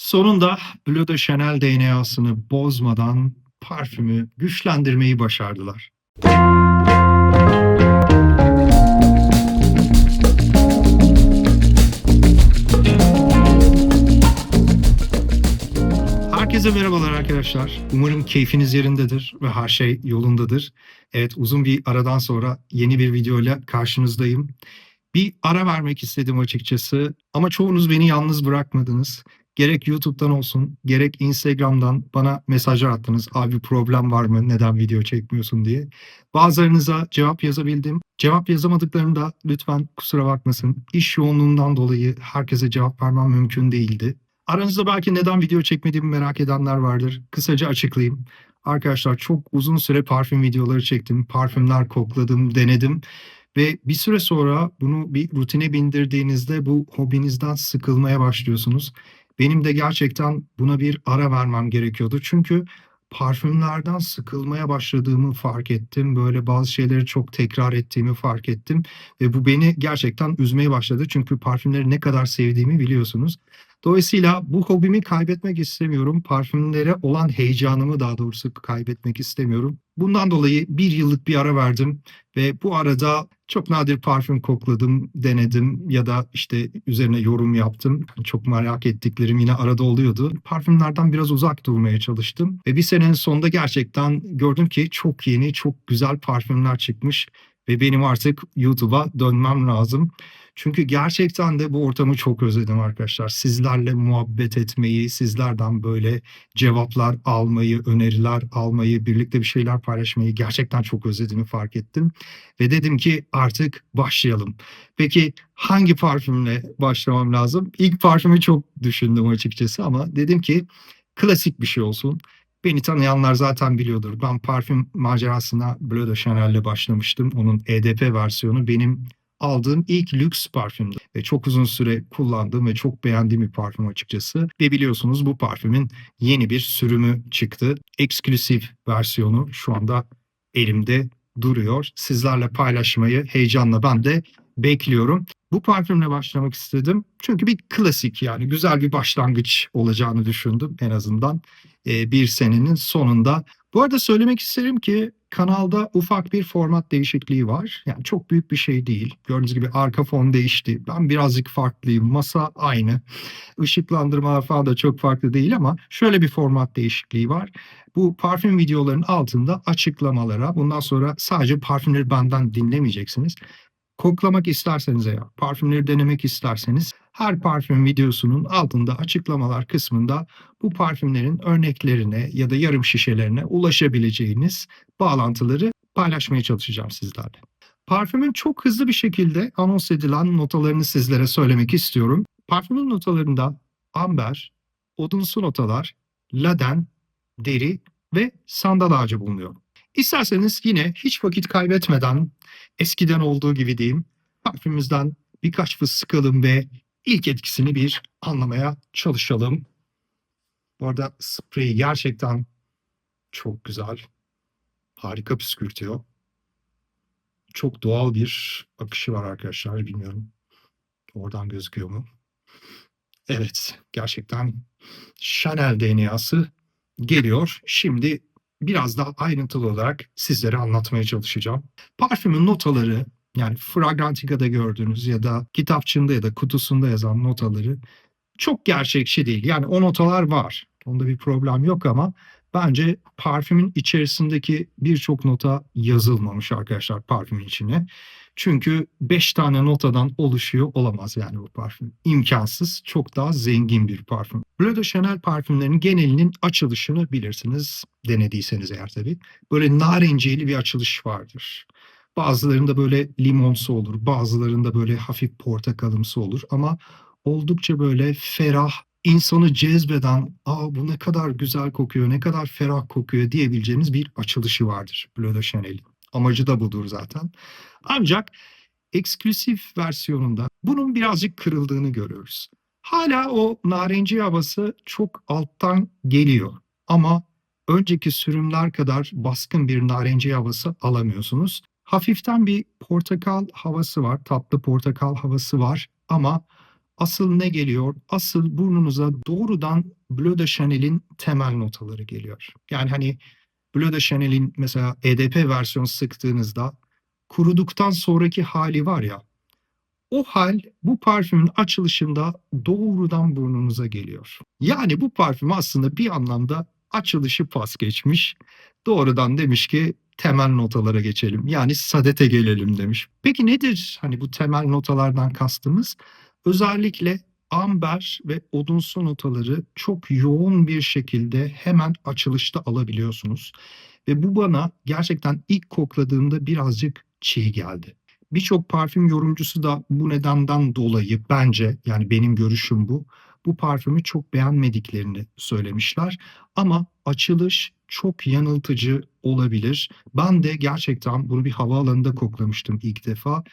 Sonunda Bleu de Chanel DNA'sını bozmadan parfümü güçlendirmeyi başardılar. Herkese merhabalar arkadaşlar. Umarım keyfiniz yerindedir ve her şey yolundadır. Evet uzun bir aradan sonra yeni bir videoyla karşınızdayım. Bir ara vermek istedim açıkçası ama çoğunuz beni yalnız bırakmadınız. Gerek YouTube'dan olsun, gerek Instagram'dan bana mesajlar attınız. Abi problem var mı? Neden video çekmiyorsun diye. Bazılarınıza cevap yazabildim. Cevap yazamadıklarında lütfen kusura bakmasın. İş yoğunluğundan dolayı herkese cevap vermem mümkün değildi. Aranızda belki neden video çekmediğimi merak edenler vardır. Kısaca açıklayayım. Arkadaşlar çok uzun süre parfüm videoları çektim. Parfümler kokladım, denedim. Ve bir süre sonra bunu bir rutine bindirdiğinizde bu hobinizden sıkılmaya başlıyorsunuz. Benim de gerçekten buna bir ara vermem gerekiyordu. Çünkü parfümlerden sıkılmaya başladığımı fark ettim. Böyle bazı şeyleri çok tekrar ettiğimi fark ettim. Ve bu beni gerçekten üzmeye başladı. Çünkü parfümleri ne kadar sevdiğimi biliyorsunuz. Dolayısıyla bu hobimi kaybetmek istemiyorum. Parfümlere olan heyecanımı daha doğrusu kaybetmek istemiyorum. Bundan dolayı bir yıllık bir ara verdim ve bu arada çok nadir parfüm kokladım, denedim ya da işte üzerine yorum yaptım. Çok merak ettiklerim yine arada oluyordu. Parfümlerden biraz uzak durmaya çalıştım ve bir senenin sonunda gerçekten gördüm ki çok yeni, çok güzel parfümler çıkmış ve benim artık YouTube'a dönmem lazım. Çünkü gerçekten de bu ortamı çok özledim arkadaşlar. Sizlerle muhabbet etmeyi, sizlerden böyle cevaplar almayı, öneriler almayı, birlikte bir şeyler paylaşmayı gerçekten çok özlediğimi fark ettim. Ve dedim ki artık başlayalım. Peki hangi parfümle başlamam lazım? İlk parfümü çok düşündüm açıkçası ama dedim ki klasik bir şey olsun. Beni tanıyanlar zaten biliyordur. Ben parfüm macerasına Bleu de Chanel'le başlamıştım. Onun EDP versiyonu benim aldığım ilk lüks parfümdü. Ve çok uzun süre kullandığım ve çok beğendiğim bir parfüm açıkçası. Ve biliyorsunuz bu parfümün yeni bir sürümü çıktı. Eksklusif versiyonu şu anda elimde duruyor. Sizlerle paylaşmayı heyecanla ben de bekliyorum. Bu parfümle başlamak istedim. Çünkü bir klasik yani güzel bir başlangıç olacağını düşündüm en azından e, bir senenin sonunda. Bu arada söylemek isterim ki kanalda ufak bir format değişikliği var. Yani çok büyük bir şey değil. Gördüğünüz gibi arka fon değişti. Ben birazcık farklıyım. Masa aynı. Işıklandırmalar falan da çok farklı değil ama şöyle bir format değişikliği var. Bu parfüm videoların altında açıklamalara bundan sonra sadece parfümleri benden dinlemeyeceksiniz koklamak isterseniz eğer, parfümleri denemek isterseniz her parfüm videosunun altında açıklamalar kısmında bu parfümlerin örneklerine ya da yarım şişelerine ulaşabileceğiniz bağlantıları paylaşmaya çalışacağım sizlerle. Parfümün çok hızlı bir şekilde anons edilen notalarını sizlere söylemek istiyorum. Parfümün notalarında amber, odunsu notalar, laden, deri ve sandal ağacı bulunuyor. İsterseniz yine hiç vakit kaybetmeden eskiden olduğu gibi diyeyim parfümümüzden birkaç fıs sıkalım ve ilk etkisini bir anlamaya çalışalım. Bu arada spreyi gerçekten çok güzel. Harika püskürtüyor. Çok doğal bir akışı var arkadaşlar. Bilmiyorum oradan gözüküyor mu? Evet gerçekten Chanel DNA'sı geliyor. Şimdi biraz daha ayrıntılı olarak sizlere anlatmaya çalışacağım. Parfümün notaları yani Fragrantica'da gördüğünüz ya da kitapçığında ya da kutusunda yazan notaları çok gerçekçi değil. Yani o notalar var. Onda bir problem yok ama bence parfümün içerisindeki birçok nota yazılmamış arkadaşlar parfümün içine. Çünkü 5 tane notadan oluşuyor olamaz yani bu parfüm. İmkansız. Çok daha zengin bir parfüm. Bleu de Chanel parfümlerinin genelinin açılışını bilirsiniz. Denediyseniz eğer tabii. Böyle narenciyeli bir açılış vardır. Bazılarında böyle limonsu olur. Bazılarında böyle hafif portakalımsı olur. Ama oldukça böyle ferah, insanı cezbeden, aa bu ne kadar güzel kokuyor, ne kadar ferah kokuyor diyebileceğiniz bir açılışı vardır Bleu Chanel'in. Amacı da budur zaten. Ancak eksklusif versiyonunda bunun birazcık kırıldığını görüyoruz. Hala o narenci havası çok alttan geliyor ama önceki sürümler kadar baskın bir narenci havası alamıyorsunuz. Hafiften bir portakal havası var, tatlı portakal havası var ama asıl ne geliyor? Asıl burnunuza doğrudan Bleu de Chanel'in temel notaları geliyor. Yani hani Bleu de Chanel'in mesela EDP versiyonu sıktığınızda kuruduktan sonraki hali var ya o hal bu parfümün açılışında doğrudan burnunuza geliyor. Yani bu parfüm aslında bir anlamda açılışı pas geçmiş. Doğrudan demiş ki temel notalara geçelim. Yani sadete gelelim demiş. Peki nedir hani bu temel notalardan kastımız? Özellikle amber ve odunsu notaları çok yoğun bir şekilde hemen açılışta alabiliyorsunuz. Ve bu bana gerçekten ilk kokladığımda birazcık çiğ geldi. Birçok parfüm yorumcusu da bu nedenden dolayı bence yani benim görüşüm bu. Bu parfümü çok beğenmediklerini söylemişler. Ama açılış çok yanıltıcı olabilir. Ben de gerçekten bunu bir havaalanında koklamıştım ilk defa.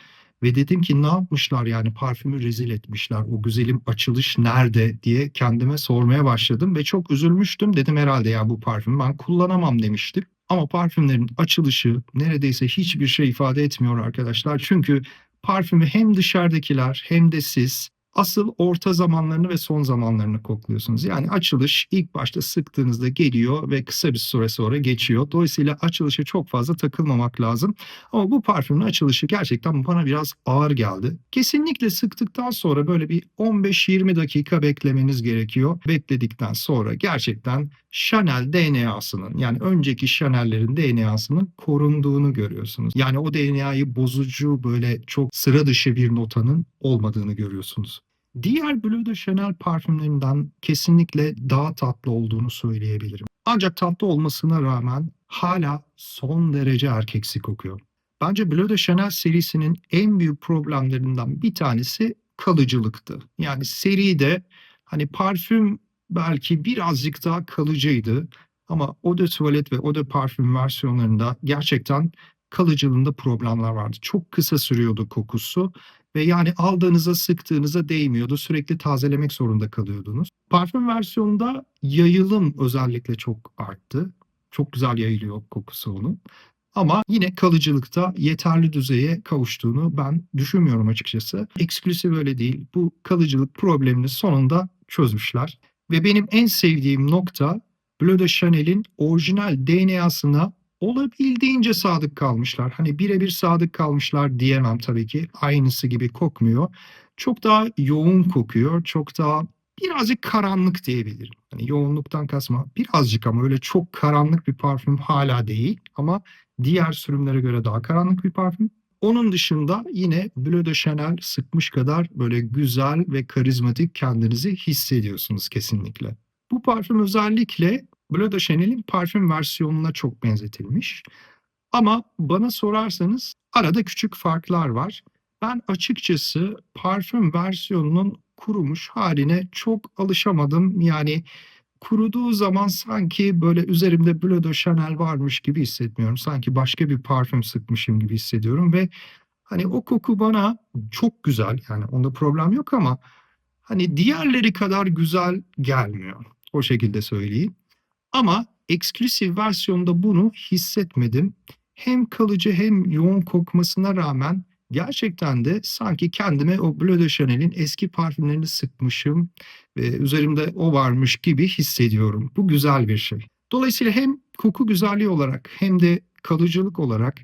Ve dedim ki ne yapmışlar yani parfümü rezil etmişler. O güzelim açılış nerede diye kendime sormaya başladım. Ve çok üzülmüştüm. Dedim herhalde ya bu parfümü ben kullanamam demiştim. Ama parfümlerin açılışı neredeyse hiçbir şey ifade etmiyor arkadaşlar. Çünkü parfümü hem dışarıdakiler hem de siz asıl orta zamanlarını ve son zamanlarını kokluyorsunuz. Yani açılış ilk başta sıktığınızda geliyor ve kısa bir süre sonra geçiyor. Dolayısıyla açılışa çok fazla takılmamak lazım. Ama bu parfümün açılışı gerçekten bana biraz ağır geldi. Kesinlikle sıktıktan sonra böyle bir 15-20 dakika beklemeniz gerekiyor. Bekledikten sonra gerçekten Chanel DNA'sının yani önceki Chanel'lerin DNA'sının korunduğunu görüyorsunuz. Yani o DNA'yı bozucu böyle çok sıra dışı bir notanın olmadığını görüyorsunuz. Diğer Bleu de Chanel parfümlerinden kesinlikle daha tatlı olduğunu söyleyebilirim. Ancak tatlı olmasına rağmen hala son derece erkeksi kokuyor. Bence Bleu de Chanel serisinin en büyük problemlerinden bir tanesi kalıcılıktı. Yani seride hani parfüm belki birazcık daha kalıcıydı ama Eau de Toilette ve Eau Parfüm versiyonlarında gerçekten kalıcılığında problemler vardı. Çok kısa sürüyordu kokusu ve yani aldığınıza sıktığınıza değmiyordu. Sürekli tazelemek zorunda kalıyordunuz. Parfüm versiyonunda yayılım özellikle çok arttı. Çok güzel yayılıyor kokusu onun. Ama yine kalıcılıkta yeterli düzeye kavuştuğunu ben düşünmüyorum açıkçası. Eksklusif öyle değil. Bu kalıcılık problemini sonunda çözmüşler. Ve benim en sevdiğim nokta Bleu de Chanel'in orijinal DNA'sına olabildiğince sadık kalmışlar. Hani birebir sadık kalmışlar diyemem tabii ki. Aynısı gibi kokmuyor. Çok daha yoğun kokuyor. Çok daha birazcık karanlık diyebilirim. Hani yoğunluktan kasma. Birazcık ama öyle çok karanlık bir parfüm hala değil. Ama diğer sürümlere göre daha karanlık bir parfüm. Onun dışında yine Bleu de Chanel sıkmış kadar böyle güzel ve karizmatik kendinizi hissediyorsunuz kesinlikle. Bu parfüm özellikle Bleu de Chanel'in parfüm versiyonuna çok benzetilmiş. Ama bana sorarsanız arada küçük farklar var. Ben açıkçası parfüm versiyonunun kurumuş haline çok alışamadım. Yani kuruduğu zaman sanki böyle üzerimde Bleu de Chanel varmış gibi hissetmiyorum. Sanki başka bir parfüm sıkmışım gibi hissediyorum ve hani o koku bana çok güzel yani onda problem yok ama hani diğerleri kadar güzel gelmiyor. O şekilde söyleyeyim. Ama eksklusif versiyonda bunu hissetmedim. Hem kalıcı hem yoğun kokmasına rağmen gerçekten de sanki kendime o Bleu de Chanel'in eski parfümlerini sıkmışım ve üzerimde o varmış gibi hissediyorum. Bu güzel bir şey. Dolayısıyla hem koku güzelliği olarak hem de kalıcılık olarak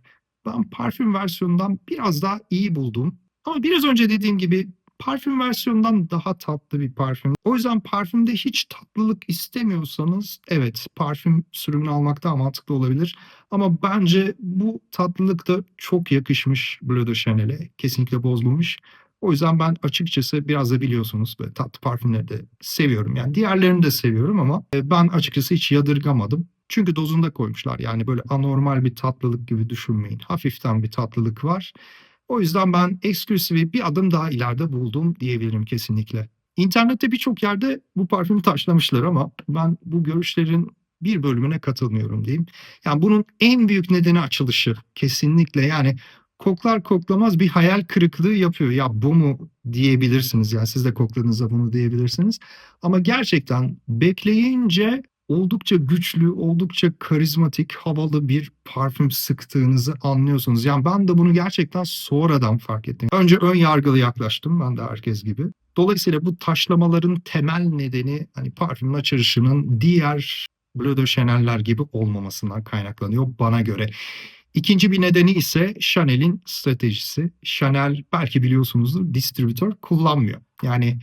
ben parfüm versiyonundan biraz daha iyi buldum. Ama biraz önce dediğim gibi parfüm versiyonundan daha tatlı bir parfüm. O yüzden parfümde hiç tatlılık istemiyorsanız evet parfüm sürümünü almak daha mantıklı olabilir. Ama bence bu tatlılık da çok yakışmış Bleu de Chanel'e. Kesinlikle bozmamış. O yüzden ben açıkçası biraz da biliyorsunuz böyle tatlı parfümleri de seviyorum. Yani diğerlerini de seviyorum ama e, ben açıkçası hiç yadırgamadım. Çünkü dozunda koymuşlar. Yani böyle anormal bir tatlılık gibi düşünmeyin. Hafiften bir tatlılık var. O yüzden ben eksklusifi bir adım daha ileride buldum diyebilirim kesinlikle. İnternette birçok yerde bu parfümü taşlamışlar ama ben bu görüşlerin bir bölümüne katılmıyorum diyeyim. Yani bunun en büyük nedeni açılışı kesinlikle yani koklar koklamaz bir hayal kırıklığı yapıyor. Ya bu mu diyebilirsiniz yani siz de kokladığınızda bunu diyebilirsiniz. Ama gerçekten bekleyince oldukça güçlü, oldukça karizmatik, havalı bir parfüm sıktığınızı anlıyorsunuz. Yani ben de bunu gerçekten sonradan fark ettim. Önce ön yargılı yaklaştım ben de herkes gibi. Dolayısıyla bu taşlamaların temel nedeni hani parfümün açılışının diğer Bleu de Chanel'ler gibi olmamasından kaynaklanıyor bana göre. İkinci bir nedeni ise Chanel'in stratejisi. Chanel belki biliyorsunuzdur distribütör kullanmıyor. Yani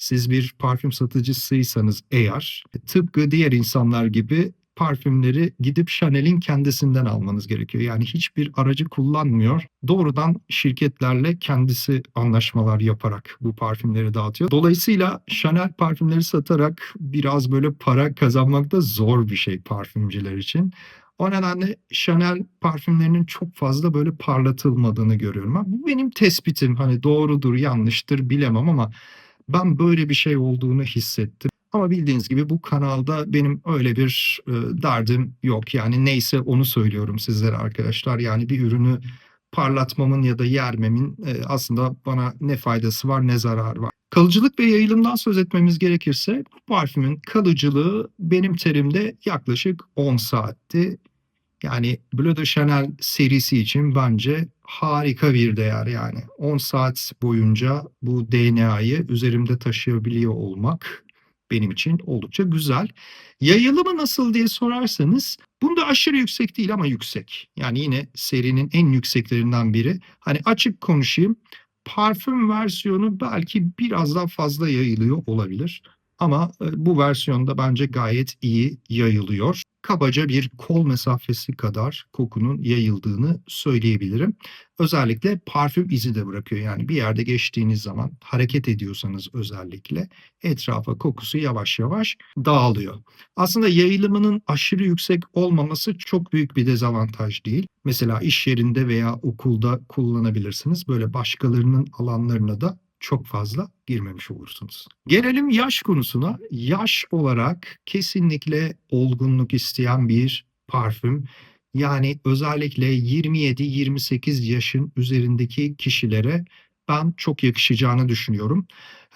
siz bir parfüm satıcısıysanız eğer tıpkı diğer insanlar gibi parfümleri gidip Chanel'in kendisinden almanız gerekiyor. Yani hiçbir aracı kullanmıyor. Doğrudan şirketlerle kendisi anlaşmalar yaparak bu parfümleri dağıtıyor. Dolayısıyla Chanel parfümleri satarak biraz böyle para kazanmak da zor bir şey parfümcüler için. O nedenle Chanel parfümlerinin çok fazla böyle parlatılmadığını görüyorum. Bu benim tespitim. Hani doğrudur, yanlıştır bilemem ama ben böyle bir şey olduğunu hissettim. Ama bildiğiniz gibi bu kanalda benim öyle bir e, derdim yok. Yani neyse onu söylüyorum sizlere arkadaşlar. Yani bir ürünü parlatmamın ya da yermemin e, aslında bana ne faydası var ne zararı var. Kalıcılık ve yayılımdan söz etmemiz gerekirse bu parfümün kalıcılığı benim terimde yaklaşık 10 saatti. Yani Bleu de Chanel serisi için bence harika bir değer yani. 10 saat boyunca bu DNA'yı üzerimde taşıyabiliyor olmak benim için oldukça güzel. Yayılımı nasıl diye sorarsanız bunda aşırı yüksek değil ama yüksek. Yani yine serinin en yükseklerinden biri. Hani açık konuşayım. Parfüm versiyonu belki biraz daha fazla yayılıyor olabilir. Ama e, bu versiyonda bence gayet iyi yayılıyor. Kabaca bir kol mesafesi kadar kokunun yayıldığını söyleyebilirim. Özellikle parfüm izi de bırakıyor. Yani bir yerde geçtiğiniz zaman hareket ediyorsanız özellikle etrafa kokusu yavaş yavaş dağılıyor. Aslında yayılımının aşırı yüksek olmaması çok büyük bir dezavantaj değil. Mesela iş yerinde veya okulda kullanabilirsiniz. Böyle başkalarının alanlarına da çok fazla girmemiş olursunuz. Gelelim yaş konusuna. Yaş olarak kesinlikle olgunluk isteyen bir parfüm. Yani özellikle 27-28 yaşın üzerindeki kişilere ben çok yakışacağını düşünüyorum.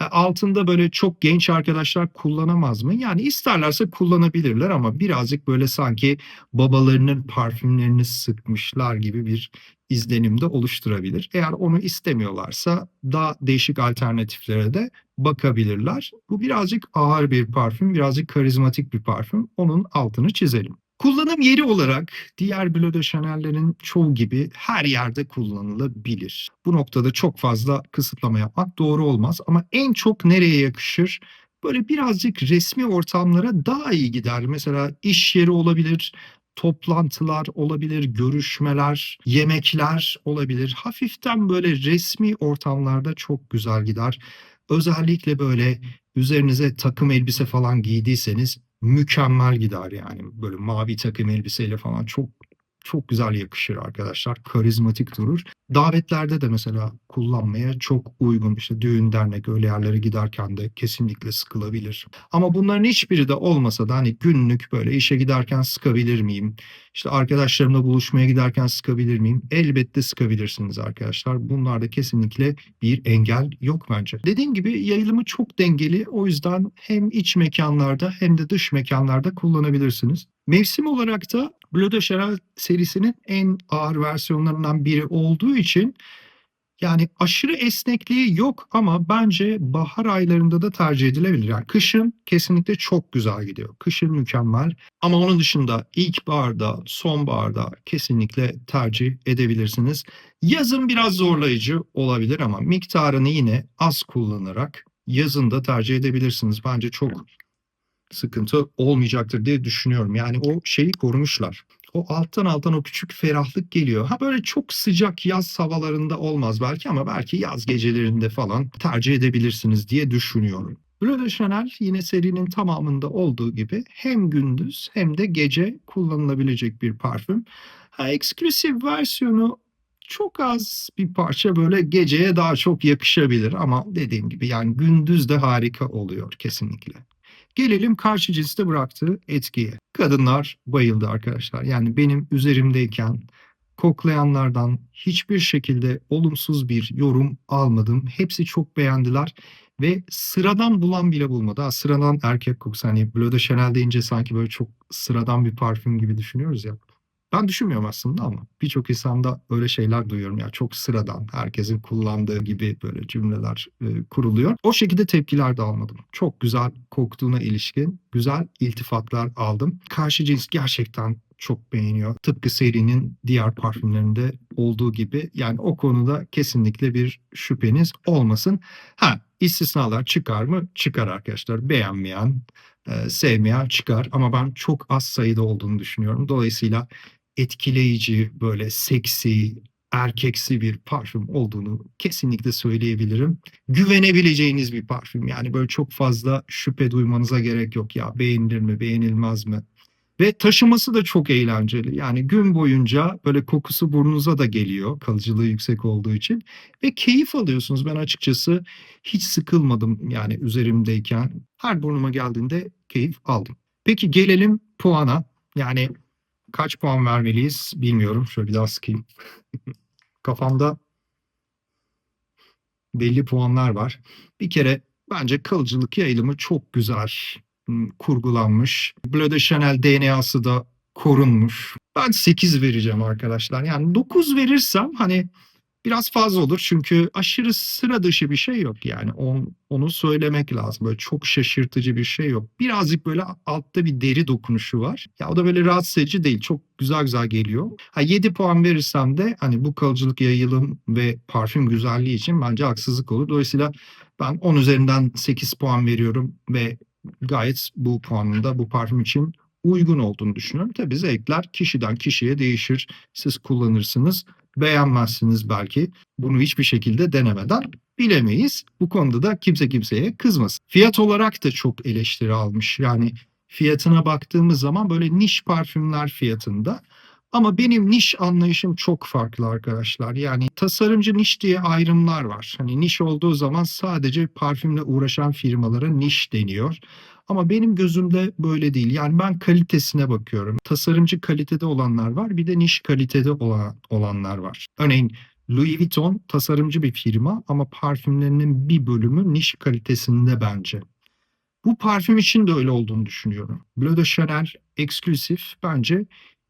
Altında böyle çok genç arkadaşlar kullanamaz mı? Yani isterlerse kullanabilirler ama birazcık böyle sanki babalarının parfümlerini sıkmışlar gibi bir izlenim de oluşturabilir. Eğer onu istemiyorlarsa daha değişik alternatiflere de bakabilirler. Bu birazcık ağır bir parfüm, birazcık karizmatik bir parfüm. Onun altını çizelim. Kullanım yeri olarak diğer Bleu de Chanel'lerin çoğu gibi her yerde kullanılabilir. Bu noktada çok fazla kısıtlama yapmak doğru olmaz ama en çok nereye yakışır? Böyle birazcık resmi ortamlara daha iyi gider. Mesela iş yeri olabilir, toplantılar olabilir, görüşmeler, yemekler olabilir. Hafiften böyle resmi ortamlarda çok güzel gider. Özellikle böyle üzerinize takım elbise falan giydiyseniz mükemmel gider yani. Böyle mavi takım elbiseyle falan çok çok güzel yakışır arkadaşlar. Karizmatik durur. Davetlerde de mesela kullanmaya çok uygun. İşte düğün, dernek öyle yerlere giderken de kesinlikle sıkılabilir. Ama bunların hiçbiri de olmasa da hani günlük böyle işe giderken sıkabilir miyim? İşte arkadaşlarımla buluşmaya giderken sıkabilir miyim? Elbette sıkabilirsiniz arkadaşlar. Bunlarda kesinlikle bir engel yok bence. Dediğim gibi yayılımı çok dengeli. O yüzden hem iç mekanlarda hem de dış mekanlarda kullanabilirsiniz. Mevsim olarak da De Chanel serisinin en ağır versiyonlarından biri olduğu için yani aşırı esnekliği yok ama bence bahar aylarında da tercih edilebilir. Yani kışın kesinlikle çok güzel gidiyor. Kışın mükemmel ama onun dışında ilkbaharda, sonbaharda kesinlikle tercih edebilirsiniz. Yazın biraz zorlayıcı olabilir ama miktarını yine az kullanarak yazın da tercih edebilirsiniz. Bence çok sıkıntı olmayacaktır diye düşünüyorum. Yani o şeyi korumuşlar. O alttan alttan o küçük ferahlık geliyor. Ha böyle çok sıcak yaz havalarında olmaz belki ama belki yaz gecelerinde falan tercih edebilirsiniz diye düşünüyorum. Bleu de Chanel yine serinin tamamında olduğu gibi hem gündüz hem de gece kullanılabilecek bir parfüm. Ha, eksklusif versiyonu çok az bir parça böyle geceye daha çok yakışabilir ama dediğim gibi yani gündüz de harika oluyor kesinlikle. Gelelim karşı cinste bıraktığı etkiye. Kadınlar bayıldı arkadaşlar. Yani benim üzerimdeyken koklayanlardan hiçbir şekilde olumsuz bir yorum almadım. Hepsi çok beğendiler ve sıradan bulan bile bulmadı. Ha, sıradan erkek kokusu hani Bleu de Chanel deyince sanki böyle çok sıradan bir parfüm gibi düşünüyoruz ya. Ben düşünmüyorum aslında ama birçok insanda öyle şeyler duyuyorum. Ya çok sıradan, herkesin kullandığı gibi böyle cümleler e, kuruluyor. O şekilde tepkiler de almadım. Çok güzel koktuğuna ilişkin güzel iltifatlar aldım. Karşı cins gerçekten çok beğeniyor. Tıpkı serinin diğer parfümlerinde olduğu gibi. Yani o konuda kesinlikle bir şüpheniz olmasın. Ha istisnalar çıkar mı? Çıkar arkadaşlar. Beğenmeyen, e, sevmeyen çıkar. Ama ben çok az sayıda olduğunu düşünüyorum. Dolayısıyla etkileyici, böyle seksi, erkeksi bir parfüm olduğunu kesinlikle söyleyebilirim. Güvenebileceğiniz bir parfüm. Yani böyle çok fazla şüphe duymanıza gerek yok. Ya beğenilir mi, beğenilmez mi? Ve taşıması da çok eğlenceli. Yani gün boyunca böyle kokusu burnunuza da geliyor kalıcılığı yüksek olduğu için ve keyif alıyorsunuz. Ben açıkçası hiç sıkılmadım yani üzerimdeyken. Her burnuma geldiğinde keyif aldım. Peki gelelim puana. Yani kaç puan vermeliyiz bilmiyorum. Şöyle bir daha sıkayım. Kafamda belli puanlar var. Bir kere bence kalıcılık yayılımı çok güzel m, kurgulanmış. Bleu de Chanel DNA'sı da korunmuş. Ben 8 vereceğim arkadaşlar. Yani 9 verirsem hani biraz fazla olur çünkü aşırı sıra dışı bir şey yok yani On- onu söylemek lazım. Böyle çok şaşırtıcı bir şey yok. Birazcık böyle altta bir deri dokunuşu var. Ya o da böyle rahatsız edici değil. Çok güzel güzel geliyor. Ha 7 puan verirsem de hani bu kalıcılık yayılım ve parfüm güzelliği için bence haksızlık olur. Dolayısıyla ben 10 üzerinden 8 puan veriyorum ve gayet bu puanın da bu parfüm için uygun olduğunu düşünüyorum. Tabii zevkler kişiden kişiye değişir. Siz kullanırsınız, beğenmezsiniz belki. Bunu hiçbir şekilde denemeden bilemeyiz. Bu konuda da kimse kimseye kızmasın. Fiyat olarak da çok eleştiri almış. Yani fiyatına baktığımız zaman böyle niş parfümler fiyatında. Ama benim niş anlayışım çok farklı arkadaşlar. Yani tasarımcı niş diye ayrımlar var. Hani niş olduğu zaman sadece parfümle uğraşan firmalara niş deniyor. Ama benim gözümde böyle değil. Yani ben kalitesine bakıyorum. Tasarımcı kalitede olanlar var, bir de niş kalitede olan, olanlar var. Örneğin Louis Vuitton tasarımcı bir firma ama parfümlerinin bir bölümü niş kalitesinde bence. Bu parfüm için de öyle olduğunu düşünüyorum. Bleu de Chanel eksklusif bence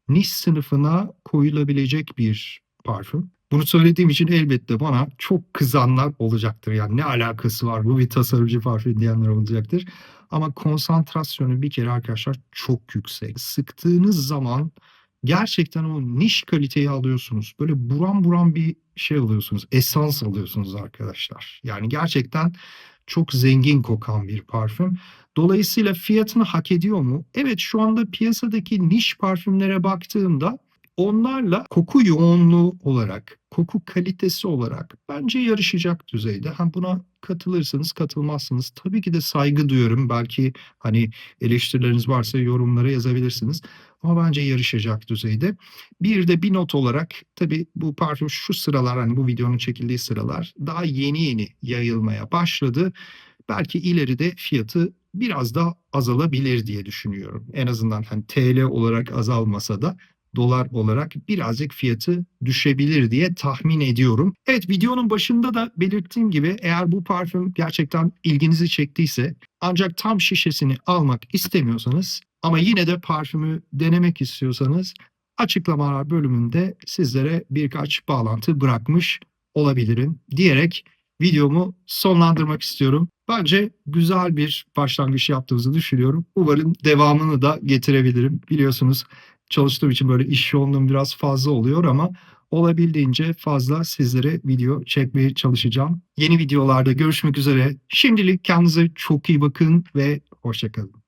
niş sınıfına koyulabilecek bir parfüm. Bunu söylediğim için elbette bana çok kızanlar olacaktır. Yani ne alakası var bu bir tasarımcı parfüm diyenler olacaktır. Ama konsantrasyonu bir kere arkadaşlar çok yüksek. Sıktığınız zaman gerçekten o niş kaliteyi alıyorsunuz. Böyle buram buram bir şey alıyorsunuz. Esans alıyorsunuz arkadaşlar. Yani gerçekten çok zengin kokan bir parfüm. Dolayısıyla fiyatını hak ediyor mu? Evet şu anda piyasadaki niş parfümlere baktığımda onlarla koku yoğunluğu olarak, koku kalitesi olarak bence yarışacak düzeyde. Ha buna katılırsınız, katılmazsınız. Tabii ki de saygı duyuyorum. Belki hani eleştirileriniz varsa yorumlara yazabilirsiniz. Ama bence yarışacak düzeyde. Bir de bir not olarak tabii bu parfüm şu sıralar hani bu videonun çekildiği sıralar daha yeni yeni yayılmaya başladı. Belki ileride fiyatı biraz daha azalabilir diye düşünüyorum. En azından hani TL olarak azalmasa da dolar olarak birazcık fiyatı düşebilir diye tahmin ediyorum. Evet videonun başında da belirttiğim gibi eğer bu parfüm gerçekten ilginizi çektiyse ancak tam şişesini almak istemiyorsanız ama yine de parfümü denemek istiyorsanız açıklamalar bölümünde sizlere birkaç bağlantı bırakmış olabilirim diyerek videomu sonlandırmak istiyorum. Bence güzel bir başlangıç yaptığımızı düşünüyorum. Umarım devamını da getirebilirim. Biliyorsunuz çalıştığım için böyle iş yoğunluğum biraz fazla oluyor ama olabildiğince fazla sizlere video çekmeye çalışacağım. Yeni videolarda görüşmek üzere. Şimdilik kendinize çok iyi bakın ve hoşçakalın.